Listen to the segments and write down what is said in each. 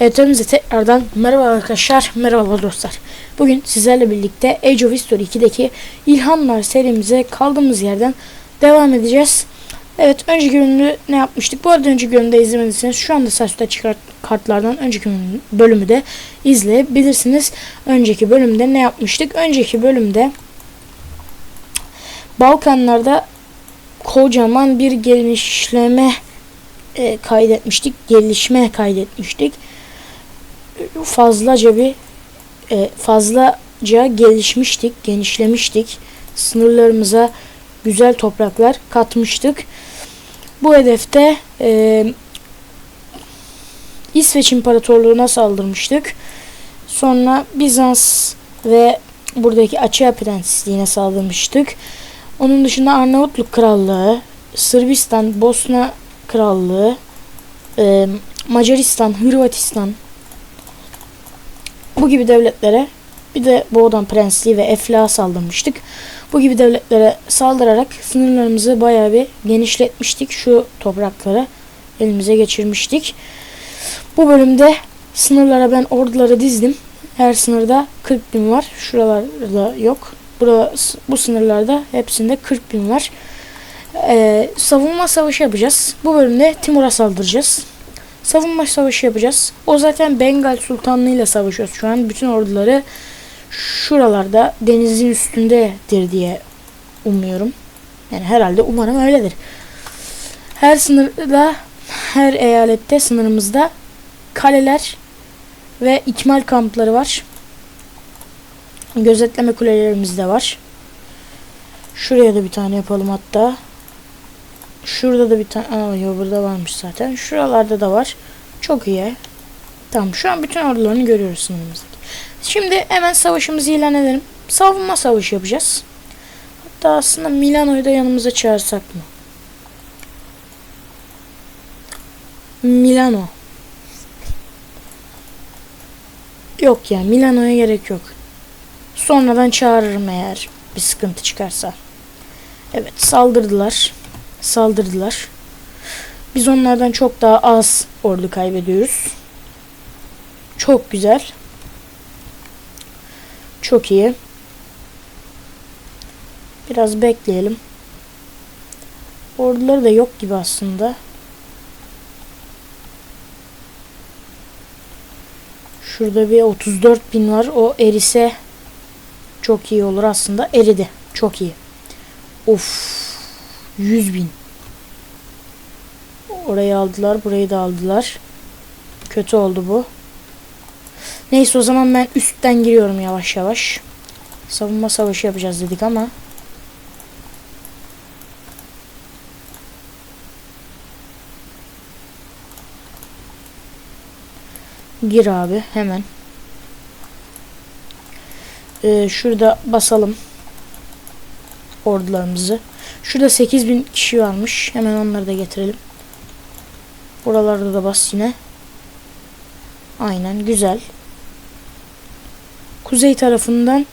Evet hepinize tekrardan merhaba arkadaşlar, merhaba dostlar. Bugün sizlerle birlikte Age of History 2'deki İlhamlar serimize kaldığımız yerden devam edeceğiz. Evet önceki bölümde ne yapmıştık? Bu arada önceki bölümde izlemediyseniz şu anda saçta çıkart kartlardan önceki bölümü de izleyebilirsiniz. Önceki bölümde ne yapmıştık? Önceki bölümde Balkanlarda kocaman bir genişleme e, kaydetmiştik. Gelişme kaydetmiştik. Fazlaca bir e, fazlaca gelişmiştik, genişlemiştik. Sınırlarımıza güzel topraklar katmıştık. Bu hedefte e, İsveç İmparatorluğu'na saldırmıştık. Sonra Bizans ve buradaki Açığa Prensliğine saldırmıştık. Onun dışında Arnavutluk Krallığı, Sırbistan, Bosna Krallığı, e, Macaristan, Hırvatistan bu gibi devletlere bir de Boğdan Prensliği ve Eflak'a saldırmıştık. Bu gibi devletlere saldırarak sınırlarımızı bayağı bir genişletmiştik. Şu toprakları elimize geçirmiştik. Bu bölümde sınırlara ben orduları dizdim. Her sınırda 40 bin var. Şuralarda yok. Burası, bu sınırlarda hepsinde 40 bin var. Ee, savunma savaşı yapacağız. Bu bölümde Timur'a saldıracağız. Savunma savaşı yapacağız. O zaten Bengal Sultanlığı ile savaşıyoruz şu an. Bütün orduları şuralarda denizin üstündedir diye umuyorum. Yani herhalde umarım öyledir. Her sınırda, her eyalette sınırımızda kaleler ve ikmal kampları var. Gözetleme kulelerimiz de var. Şuraya da bir tane yapalım hatta. Şurada da bir tane. Aa, burada varmış zaten. Şuralarda da var. Çok iyi. Tamam şu an bütün ordularını görüyoruz sınırımızdaki. Şimdi hemen savaşımızı ilan edelim. Savunma savaşı yapacağız. Hatta aslında Milano'yu da yanımıza çağırsak mı? Milano. Yok ya Milano'ya gerek yok. Sonradan çağırırım eğer bir sıkıntı çıkarsa. Evet saldırdılar. Saldırdılar. Biz onlardan çok daha az ordu kaybediyoruz. Çok güzel. Çok iyi. Biraz bekleyelim. Orduları da yok gibi aslında. Şurada bir 34 bin var. O erise çok iyi olur aslında. Eridi. Çok iyi. Of. 100 bin. Orayı aldılar. Burayı da aldılar. Kötü oldu bu. Neyse o zaman ben üstten giriyorum yavaş yavaş. Savunma savaşı yapacağız dedik ama. Gir abi hemen. Ee, şurada basalım. Ordularımızı. Şurada 8000 kişi varmış. Hemen onları da getirelim. Buralarda da bas yine. Aynen güzel. Kuzey tarafından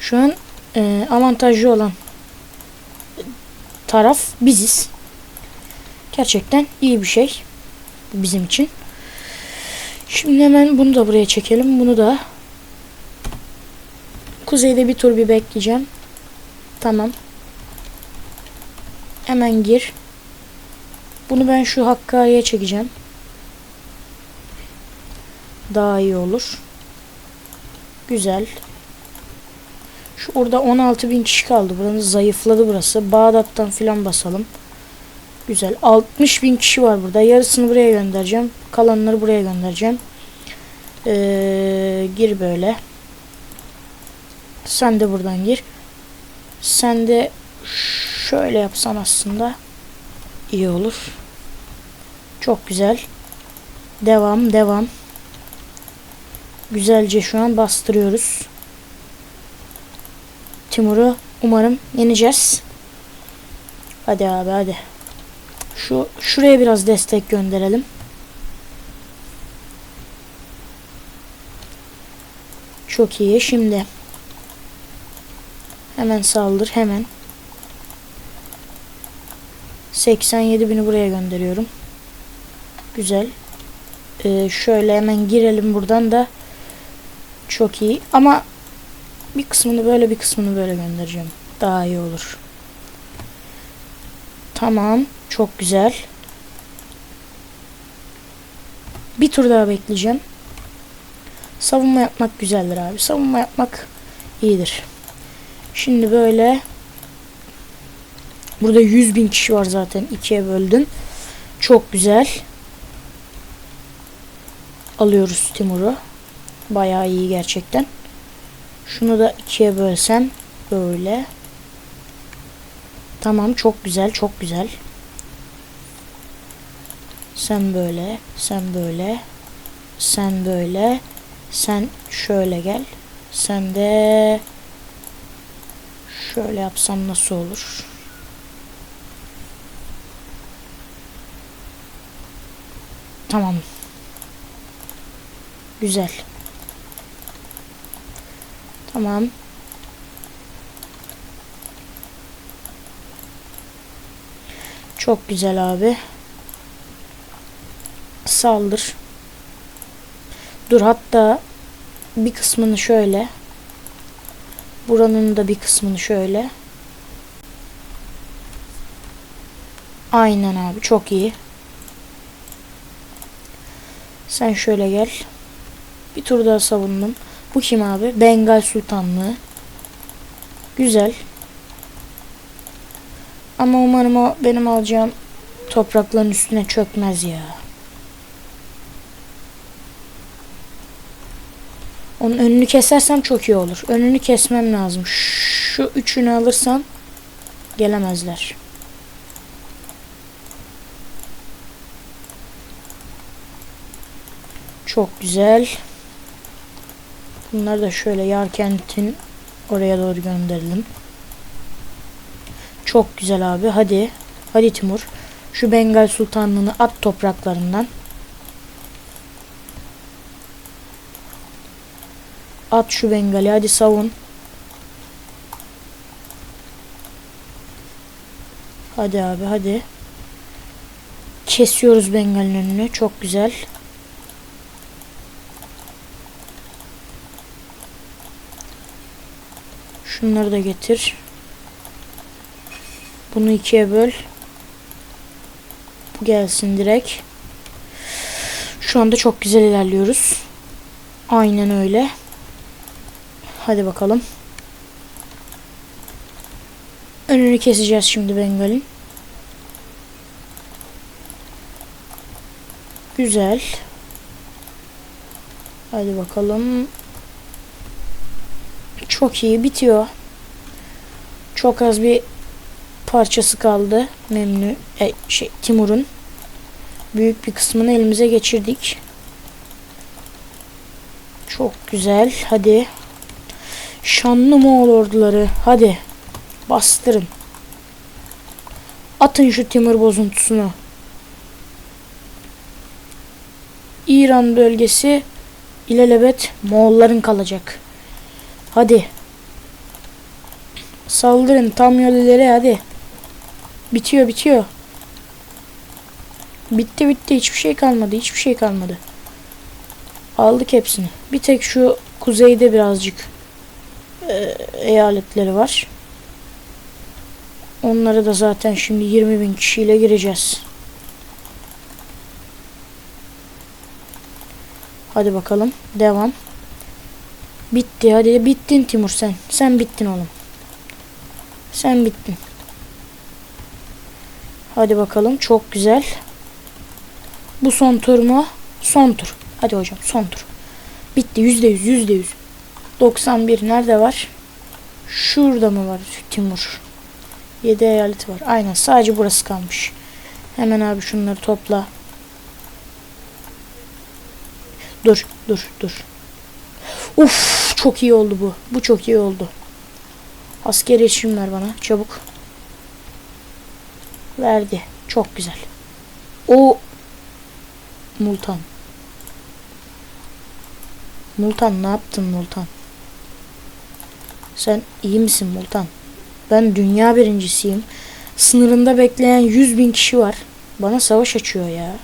şu an e, avantajlı olan taraf biziz. Gerçekten iyi bir şey bizim için. Şimdi hemen bunu da buraya çekelim. Bunu da kuzeyde bir tur bir bekleyeceğim. Tamam. Hemen gir. Bunu ben şu Hakkari'ye çekeceğim. Daha iyi olur. Güzel. Şu orada 16 bin kişi kaldı. Buranın zayıfladı burası. Bağdat'tan filan basalım. Güzel. 60 bin kişi var burada. Yarısını buraya göndereceğim. Kalanları buraya göndereceğim. Ee, gir böyle. Sen de buradan gir. Sen de şöyle yapsan aslında iyi olur. Çok güzel. Devam, devam. Güzelce şu an bastırıyoruz. Timur'u umarım yeneceğiz. Hadi abi hadi. Şu şuraya biraz destek gönderelim. Çok iyi. Şimdi hemen saldır hemen. 87 bini buraya gönderiyorum. Güzel. Ee, şöyle hemen girelim buradan da. Çok iyi. Ama bir kısmını böyle bir kısmını böyle göndereceğim. Daha iyi olur. Tamam. Çok güzel. Bir tur daha bekleyeceğim. Savunma yapmak güzeldir abi. Savunma yapmak iyidir. Şimdi böyle burada 100 bin kişi var zaten. ikiye böldüm. Çok güzel. Alıyoruz Timur'u. Bayağı iyi gerçekten. Şunu da ikiye bölsem böyle. Tamam çok güzel çok güzel. Sen böyle, sen böyle, sen böyle, sen şöyle gel. Sen de şöyle yapsam nasıl olur? Tamam. Güzel. Tamam. Çok güzel abi. Saldır. Dur hatta bir kısmını şöyle. Buranın da bir kısmını şöyle. Aynen abi çok iyi. Sen şöyle gel. Bir tur daha savundum. Bu kim abi? Bengal Sultanlığı. Güzel. Ama umarım o benim alacağım toprakların üstüne çökmez ya. Onun önünü kesersem çok iyi olur. Önünü kesmem lazım. Şu üçünü alırsam gelemezler. Çok güzel. Bunları da şöyle Yarkent'in oraya doğru gönderelim. Çok güzel abi. Hadi. Hadi Timur. Şu Bengal Sultanlığı'nı at topraklarından. At şu Bengali. Hadi savun. Hadi abi hadi. Kesiyoruz Bengal'in önünü. Çok güzel. Şunları da getir. Bunu ikiye böl. Bu gelsin direkt. Şu anda çok güzel ilerliyoruz. Aynen öyle. Hadi bakalım. Önünü keseceğiz şimdi Bengal'in. Güzel. Hadi bakalım. Çok iyi bitiyor. Çok az bir parçası kaldı. Memnun e, şey Timur'un büyük bir kısmını elimize geçirdik. Çok güzel. Hadi. Şanlı Moğol orduları. Hadi. Bastırın. Atın şu Timur bozuntusunu. İran bölgesi ilelebet Moğolların kalacak. Hadi. Saldırın tam yol hadi. Bitiyor bitiyor. Bitti bitti hiçbir şey kalmadı hiçbir şey kalmadı. Aldık hepsini. Bir tek şu kuzeyde birazcık e, eyaletleri var. Onları da zaten şimdi 20 bin kişiyle gireceğiz. Hadi bakalım. Devam. Bitti. Hadi bittin Timur sen. Sen bittin oğlum. Sen bittin. Hadi bakalım. Çok güzel. Bu son tur mu? Son tur. Hadi hocam son tur. Bitti. Yüzde yüz. Yüzde yüz. 91 nerede var? Şurada mı var Timur? 7 eyalet var. Aynen sadece burası kalmış. Hemen abi şunları topla. Dur dur dur. Uf çok iyi oldu bu. Bu çok iyi oldu. Asker erişim ver bana çabuk. Verdi. Çok güzel. O Multan. Multan ne yaptın Multan? Sen iyi misin Multan? Ben dünya birincisiyim. Sınırında bekleyen 100 bin kişi var. Bana savaş açıyor ya.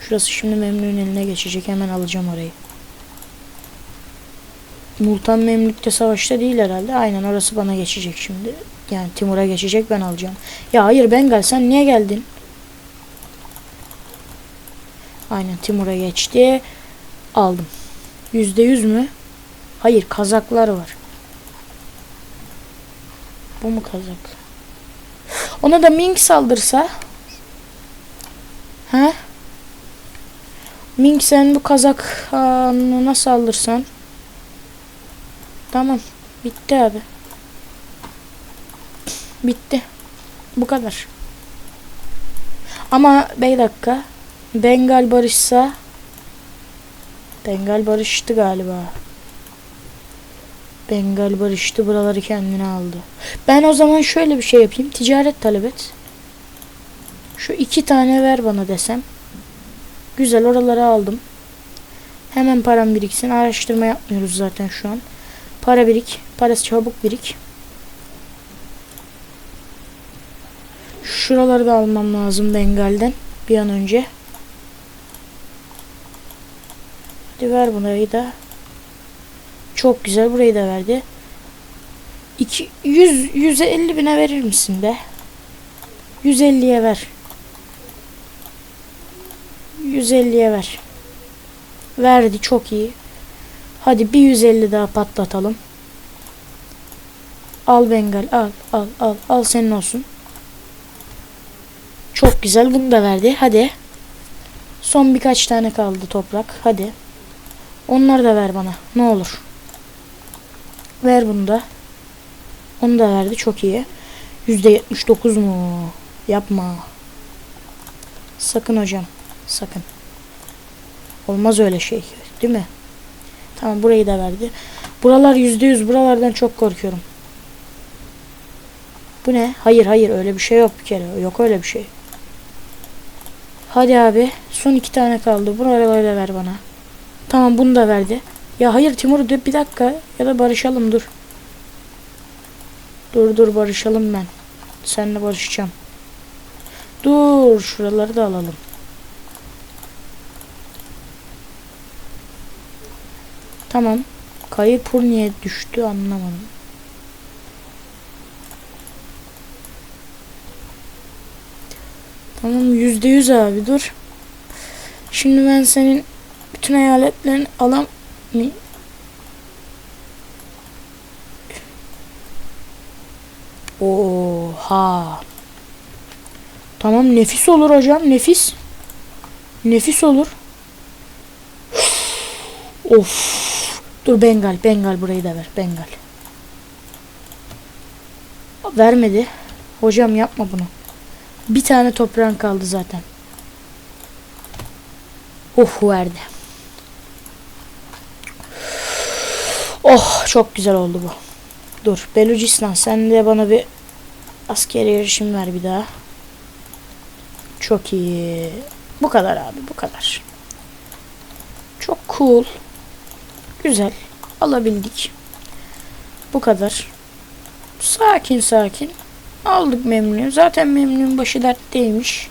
Şurası şimdi Memnun'un eline geçecek. Hemen alacağım orayı. Multan Memlük'te savaşta değil herhalde. Aynen orası bana geçecek şimdi. Yani Timur'a geçecek ben alacağım. Ya hayır Bengal sen niye geldin? Aynen Timur'a geçti. Aldım. Yüzde yüz mü? Hayır kazaklar var. Bu mu kazak? Ona da Ming saldırsa. He? Ming sen bu kazak hanına saldırsan. Tamam. Bitti abi. Bitti. Bu kadar. Ama bir dakika. Bengal barışsa Bengal barıştı galiba. Bengal barıştı buraları kendine aldı. Ben o zaman şöyle bir şey yapayım. Ticaret talep et. Şu iki tane ver bana desem. Güzel oraları aldım. Hemen param biriksin. Araştırma yapmıyoruz zaten şu an. Para birik. Parası çabuk birik. Şuraları da almam lazım Bengal'den. Bir an önce. Hadi ver bunları da. Çok güzel. Burayı da verdi. 2 100 150 bine verir misin be? 150'ye ver. 150'ye ver. Verdi çok iyi. Hadi bir 150 daha patlatalım. Al Bengal al al al al senin olsun. Çok güzel bunu da verdi. Hadi. Son birkaç tane kaldı toprak. Hadi. Onları da ver bana. Ne olur. Ver bunu da. Onu da verdi. Çok iyi. %79 mu? Yapma. Sakın hocam. Sakın. Olmaz öyle şey. Değil mi? Tamam burayı da verdi. Buralar %100. Buralardan çok korkuyorum. Bu ne? Hayır hayır öyle bir şey yok bir kere. Yok öyle bir şey. Hadi abi. Son iki tane kaldı. Buraları da ver bana. Tamam bunu da verdi. Ya hayır Timur dur bir dakika. Ya da barışalım dur. Dur dur barışalım ben. Seninle barışacağım. Dur şuraları da alalım. Tamam. Kayıpur niye düştü anlamadım. Tamam yüzde yüz abi dur. Şimdi ben senin bütün eyaletlerini alam mi? Oha. Tamam nefis olur hocam nefis. Nefis olur. of. Dur Bengal Bengal burayı da ver Bengal. Vermedi. Hocam yapma bunu. Bir tane toprağın kaldı zaten. Oh verdi. Oh çok güzel oldu bu. Dur Belucistan sen de bana bir askeri yarışım ver bir daha. Çok iyi. Bu kadar abi bu kadar. Çok cool. Güzel. Alabildik. Bu kadar. Sakin sakin. Aldık memnun. Zaten memnun başı dertteymiş.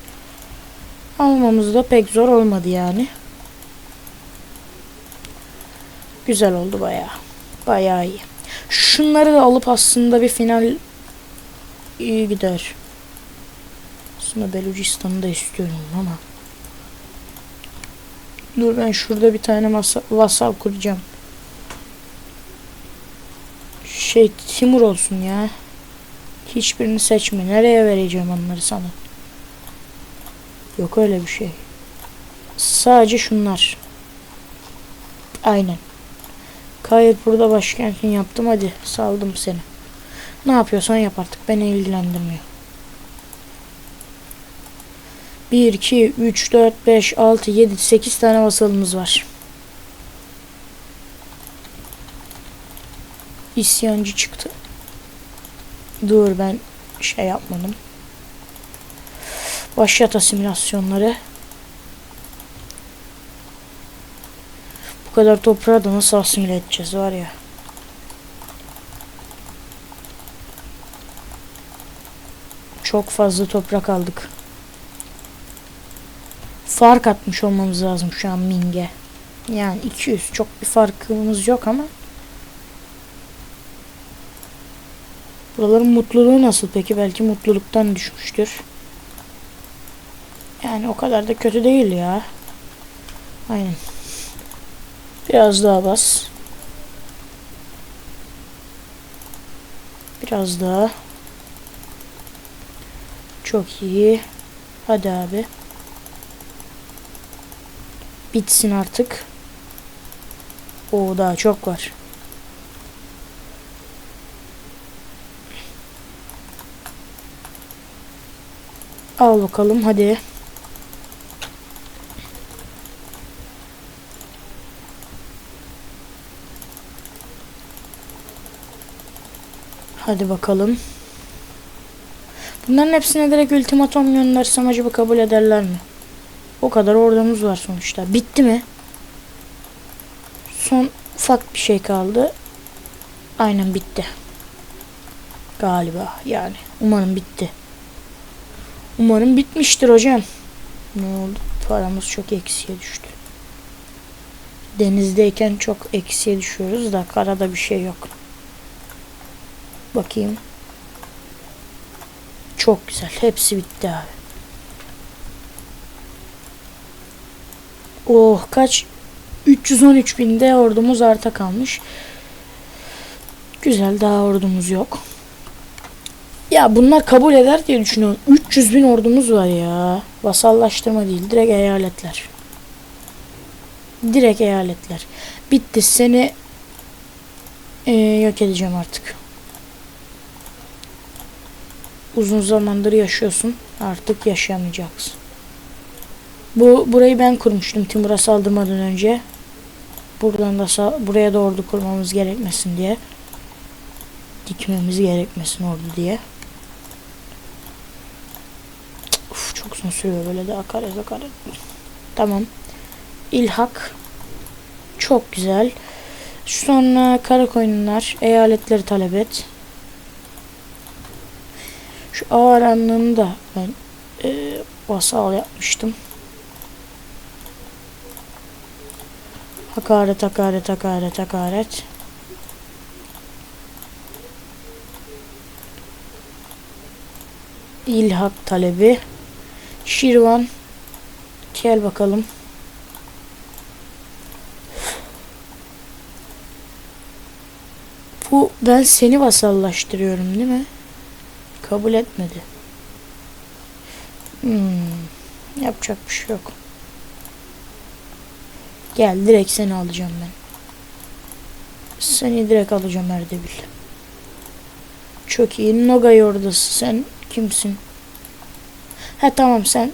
Almamız da pek zor olmadı yani. Güzel oldu bayağı. Bayağı iyi. Şunları da alıp aslında bir final iyi gider. Aslında Belucistan'ı da istiyorum ama. Dur ben şurada bir tane masa, vasal kuracağım. Şey Timur olsun ya. Hiçbirini seçme. Nereye vereceğim onları sana? Yok öyle bir şey. Sadece şunlar. Aynen. Kayıp burada başkentin yaptım. Hadi saldım seni. Ne yapıyorsan yap artık. Beni ilgilendirmiyor. 1, 2, 3, 4, 5, 6, 7, 8 tane vasalımız var. İsyancı çıktı. Dur ben şey yapmadım. Başlat asimilasyonları. Bu kadar toprağı da nasıl asimile edeceğiz var ya. Çok fazla toprak aldık. fark atmış olmamız lazım şu an Ming'e. Yani 200 çok bir farkımız yok ama. Buraların mutluluğu nasıl peki? Belki mutluluktan düşmüştür. Yani o kadar da kötü değil ya. Aynen. Biraz daha bas. Biraz daha. Çok iyi. Hadi abi. Bitsin artık. O daha çok var. Al bakalım hadi. Hadi bakalım. Bunların hepsine direkt ultimatom göndersem acaba kabul ederler mi? O kadar ordumuz var sonuçta. Bitti mi? Son ufak bir şey kaldı. Aynen bitti. Galiba yani. Umarım bitti. Umarım bitmiştir hocam. Ne oldu? Paramız çok eksiye düştü. Denizdeyken çok eksiye düşüyoruz da karada bir şey yok. Bakayım. Çok güzel. Hepsi bitti abi. Oh kaç? 313 binde ordumuz arta kalmış. Güzel daha ordumuz yok. Ya bunlar kabul eder diye düşünüyorum. 300 bin ordumuz var ya. Vasallaştırma değil. Direkt eyaletler. Direkt eyaletler. Bitti. Seni ee, yok edeceğim artık. Uzun zamandır yaşıyorsun. Artık yaşayamayacaksın. Bu burayı ben kurmuştum Timur'a saldırmadan önce. Buradan da buraya da ordu kurmamız gerekmesin diye. Dikmemiz gerekmesin ordu diye. Cık, Uf, çok uzun sürüyor böyle de akaret akaret. Tamam. İlhak. Çok güzel. Sonra kara koyunlar eyaletleri talep et. Şu ağır anlığını da ben e, vasal yapmıştım. Hakaret, hakaret, hakaret, hakaret. İlhak talebi. Şirvan. Gel bakalım. Bu ben seni vasallaştırıyorum değil mi? Kabul etmedi. Hmm, yapacak bir şey yok. Gel direkt seni alacağım ben. Seni direkt alacağım Erdebil. Çok iyi. Nogay oradası. Sen kimsin? Ha tamam sen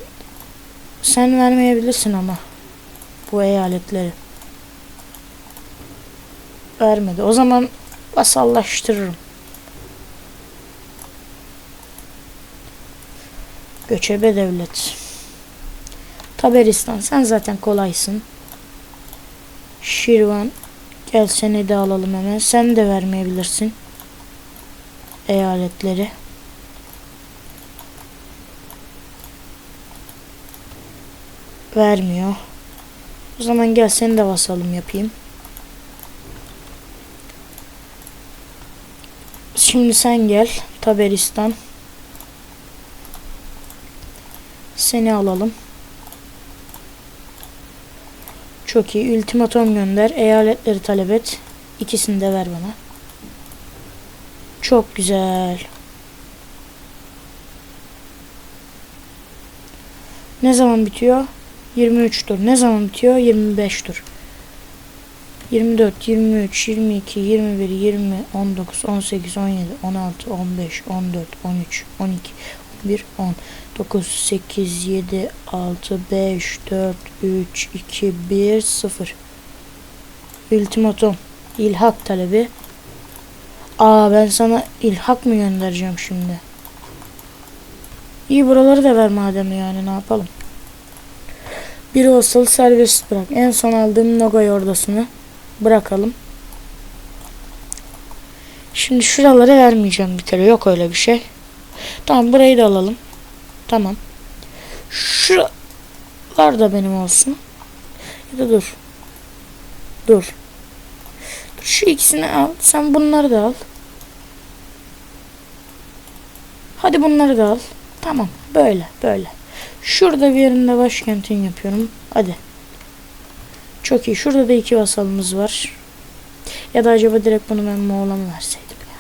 sen vermeyebilirsin ama bu eyaletleri. Vermedi. O zaman vasallaştırırım. Göçebe devlet. Taberistan sen zaten kolaysın. Şirvan gel seni de alalım hemen. Sen de vermeyebilirsin. Eyaletleri. Vermiyor. O zaman gel seni de vasalım yapayım. Şimdi sen gel. Taberistan. Seni alalım. Çok iyi. Ultimatom gönder. Eyaletleri talep et. İkisini de ver bana. Çok güzel. Ne zaman bitiyor? 23 tur. Ne zaman bitiyor? 25 tur. 24, 23, 22, 21, 20, 19, 18, 17, 16, 15, 14, 13, 12, 11, 10, 9, 8, 7, 6, 5, 4, 3, 2, 1, 0. Ultimatum. İlhak talebi. Aa ben sana ilhak mı göndereceğim şimdi? İyi buraları da ver madem yani ne yapalım. Bir olsalı serbest bırak. En son aldığım Nogay ordasını bırakalım. Şimdi şuraları vermeyeceğim bir kere. Yok öyle bir şey. Tamam burayı da alalım. Tamam. Şuralar da benim olsun. Ya da dur. Dur. Dur, Şu ikisini al. Sen bunları da al. Hadi bunları da al. Tamam. Böyle. Böyle. Şurada bir yerinde başkentin yapıyorum. Hadi. Çok iyi. Şurada da iki vasalımız var. Ya da acaba direkt bunu ben Moğol'a mı verseydim ya?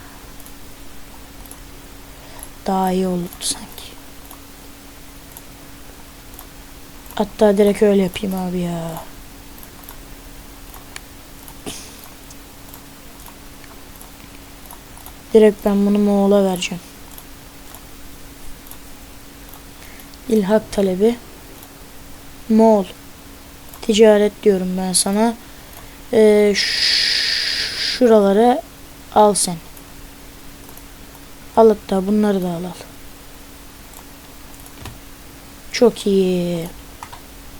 Daha iyi olurdu sanki. Hatta direkt öyle yapayım abi ya. Direkt ben bunu Moğol'a vereceğim. İlhak talebi. Moğol. Ticaret diyorum ben sana. Ee, şuraları al sen. Al hatta bunları da al al. Çok iyi.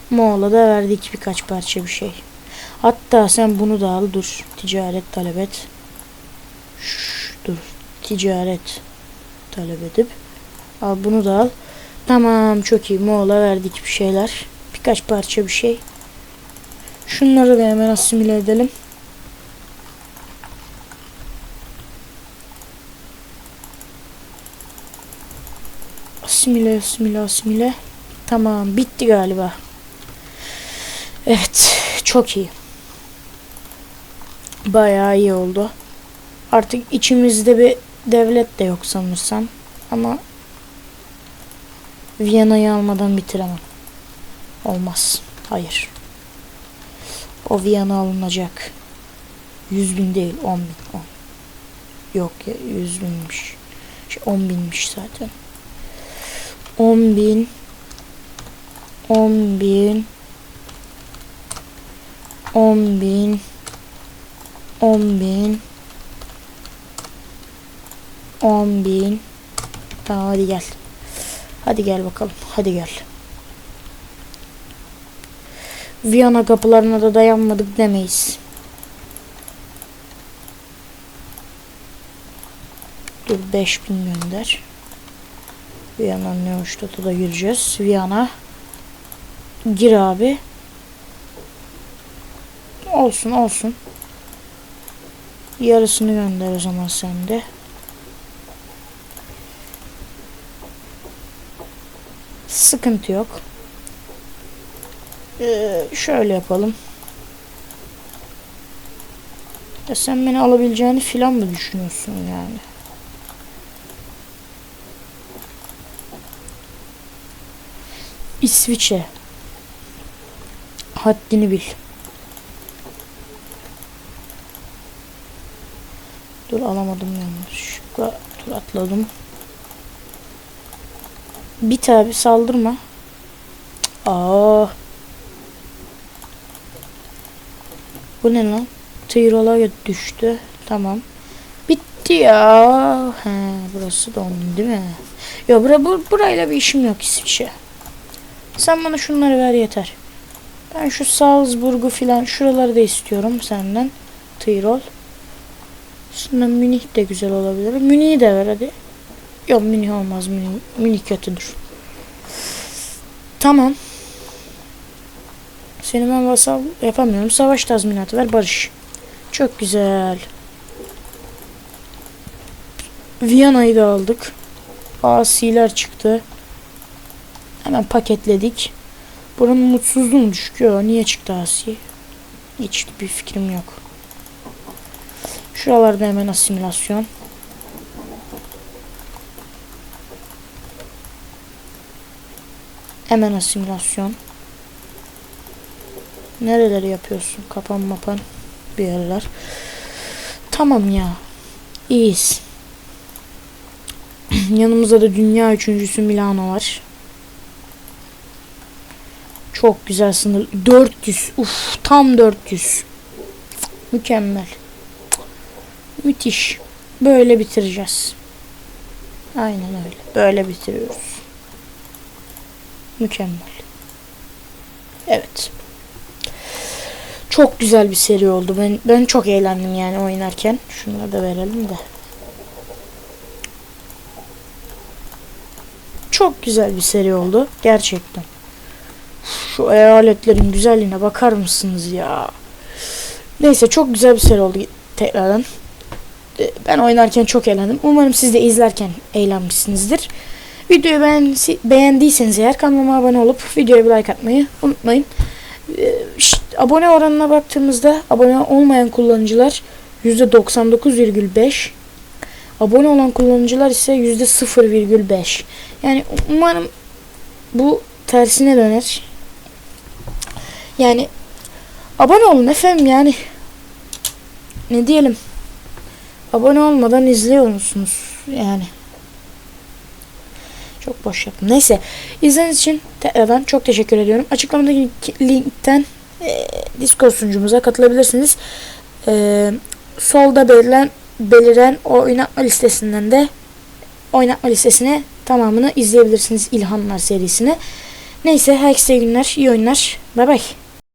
Moğol'a da verdik birkaç parça bir şey. Hatta sen bunu da al dur. Ticaret talep et. Şş, dur. Ticaret talep edip. Al bunu da al. Tamam çok iyi. Moğol'a verdik bir şeyler. Birkaç parça bir şey. Şunları da hemen asimile edelim. Asimile, asimile, asimile. Tamam, bitti galiba. Evet, çok iyi. Bayağı iyi oldu. Artık içimizde bir devlet de yok sanırsam. Ama Viyana'yı almadan bitiremem. Olmaz. Hayır. O Viyana alınacak. 100 bin değil 10 bin. 10. Yok ya 100 binmiş. Şey, 10 binmiş zaten. 10 bin. 10 bin. 10 bin. 10 bin. 10 bin. Tamam hadi gel. Hadi gel bakalım. Hadi gel. Viyana kapılarına da dayanmadık demeyiz. Dur 5000 gönder. Viyana Neustadt'a da gireceğiz. Viyana. Gir abi. Olsun olsun. Yarısını gönder o zaman sen de. Sıkıntı yok. Ee, şöyle yapalım. Ya sen beni alabileceğini filan mı düşünüyorsun yani? İsviçre. Haddini bil. Dur alamadım yanlışlıkla. Dur atladım. Bit abi saldırma. Aa. Bu ne lan? Tıyrola düştü. Tamam. Bitti ya. He, burası dondu değil mi? Ya bura, bu, burayla bir işim yok İsviçre. Sen bana şunları ver yeter. Ben şu Salzburg'u filan şuraları da istiyorum senden. Tyrol. Şundan Münih de güzel olabilir. Münih'i de ver hadi. Yok Münih olmaz. Münih, Münih kötüdür. Tamam. Seni ben vasal yapamıyorum. Savaş tazminatı ver barış. Çok güzel. Viyana'yı da aldık. Asiler çıktı. Hemen paketledik. Buranın mutsuzluğu mu düşüyor? Niye çıktı Asi? Hiç bir fikrim yok. Şuralarda hemen asimilasyon. Hemen asimilasyon. Nereleri yapıyorsun? Kapan mapan bir yerler. Tamam ya. İyiyiz. Yanımızda da dünya üçüncüsü Milano var. Çok güzel sınır. 400. Uf tam 400. Mükemmel. Müthiş. Böyle bitireceğiz. Aynen öyle. Böyle bitiriyoruz. Mükemmel. Evet. Çok güzel bir seri oldu. Ben ben çok eğlendim yani oynarken. Şunları da verelim de. Çok güzel bir seri oldu gerçekten. Şu eyaletlerin güzelliğine bakar mısınız ya? Neyse çok güzel bir seri oldu tekrardan. E, Ben oynarken çok eğlendim. Umarım siz de izlerken eğlenmişsinizdir. Videoyu beğen, beğendiyseniz eğer kanalıma abone olup videoya bir like atmayı unutmayın. E, şşt, abone oranına baktığımızda abone olmayan kullanıcılar %99,5 Abone olan kullanıcılar ise %0,5 Yani umarım bu tersine döner. Yani abone olun efendim yani. Ne diyelim. Abone olmadan izliyor musunuz? Yani. Çok boş yaptım. Neyse. İzlediğiniz için tekrardan çok teşekkür ediyorum. Açıklamadaki linkten e, Discord sunucumuza katılabilirsiniz. E, solda belirlen beliren o oynatma listesinden de oynatma listesine tamamını izleyebilirsiniz İlhanlar serisini. Neyse herkese iyi günler, iyi oyunlar. Bay bay.